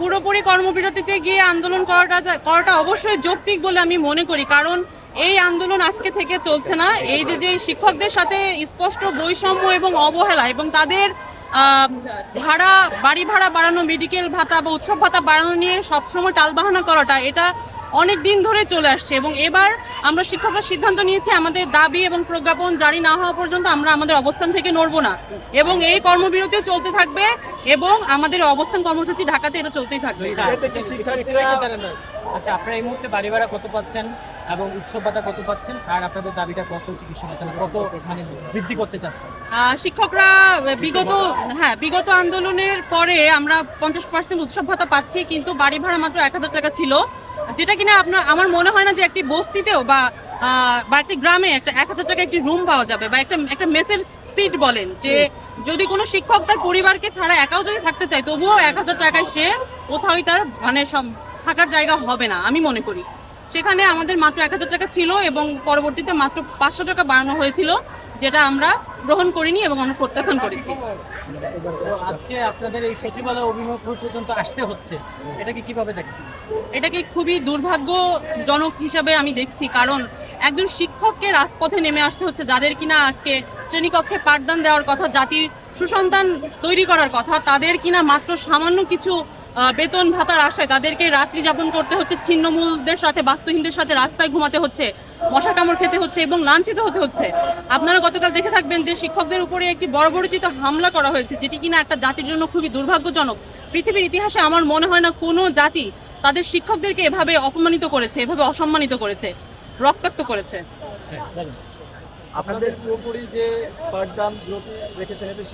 পুরোপুরি কর্মবিরতিতে গিয়ে আন্দোলন করাটা করাটা অবশ্যই যৌক্তিক বলে আমি মনে করি, কারণ এই আন্দোলন আজকে থেকে চলছে না। এই যে যে শিক্ষকদের সাথে স্পষ্ট বৈষম্য এবং অবহেলা এবং তাদের ভাড়া, বাড়ি ভাড়া বাড়ানো মেডিকেল ভাতা বা উৎসব ভাতা বাড়ানো নিয়ে সবসময় টালবাহানা করাটা, এটা অনেক দিন ধরে চলে আসছে এবং এবার আমরা শিক্ষকরা সিদ্ধান্ত নিয়েছি আমাদের দাবি এবং প্রজ্ঞাপন জারি না হওয়া পর্যন্ত আমরা আমাদের অবস্থান থেকে নড়বো না। এবং এই কর্মবিরতিও চলতে থাকবে এবং আমাদের অবস্থান কর্মসূচি ঢাকাতে এটা চলতেই থাকবে। শিক্ষার্থীরা আচ্ছা আপনারা এই মুহূর্তে বাড়ি ভাড়া কত পাচ্ছেন এবং উৎসব ভাতা কত পাচ্ছেন? আর আপনাদের দাবিটা কত চিকিৎসা কত মানে বৃদ্ধি করতে চাচ্ছেন? আহ, শিক্ষকরা বিগত হ্যাঁ বিগত আন্দোলনের পরে আমরা পঞ্চাশ পার্সেন্ট উৎসব ভাতা পাচ্ছি কিন্তু বাড়ি ভাড়া মাত্র এক হাজার টাকা ছিল। যেটা কিনা আপনার আমার মনে হয় না যে একটি বস্তিতেও বা আহ, বা একটি গ্রামে একটা এক হাজার টাকা একটি রুম পাওয়া যাবে বা একটা একটা মেসের সিট বলেন যে যদি কোনো শিক্ষক তার পরিবারকে ছাড়া একাও যদি থাকতে চায় তবুও এক হাজার টাকায় সে কোথাওই তার মানে থাকার জায়গা হবে না আমি মনে করি। সেখানে আমাদের মাত্র এক হাজার টাকা ছিল এবং পরবর্তীতে মাত্র পাঁচশো টাকা বাড়ানো হয়েছিল যেটা আমরা গ্রহণ করিনি এবং আমরা প্রত্যাখ্যান করেছি। আজকে আপনাদের এই সচিবালয় অভিমুখ পর্যন্ত আসতে হচ্ছে এটাকে কীভাবে দেখছেন? এটাকে খুবই দুর্ভাগ্যজনক হিসাবে আমি দেখছি কারণ একজন শিক্ষককে রাজপথে নেমে আসতে হচ্ছে যাদের কিনা আজকে শ্রেণীকক্ষে পাঠদান দেওয়ার কথা জাতির সুসন্তান তৈরি করার কথা তাদের কিনা মাত্র সামান্য কিছু বেতন ভাতার আশায় তাদেরকে রাত্রি যাপন করতে হচ্ছে, ছিন্নমূলদের সাথে, বাস্তুহীনদের সাথে রাস্তায় ঘুমাতে হচ্ছে মশা কামড় খেতে হচ্ছে এবং লাঞ্ছিত হতে হচ্ছে। আপনারা গতকাল দেখে থাকবেন যে শিক্ষকদের উপরে একটি বর্বরচিত হামলা করা হয়েছে, যেটি কিনা একটা জাতির জন্য খুবই দুর্ভাগ্যজনক। পৃথিবীর ইতিহাসে আমার মনে হয় না কোনো জাতি তাদের শিক্ষকদেরকে এভাবে অপমানিত করেছে, এভাবে অসম্মানিত করেছে, রক্তাক্ত করেছে। আপনাদের পুরোপুরি যে পাঠদান রেখেছেন, এতে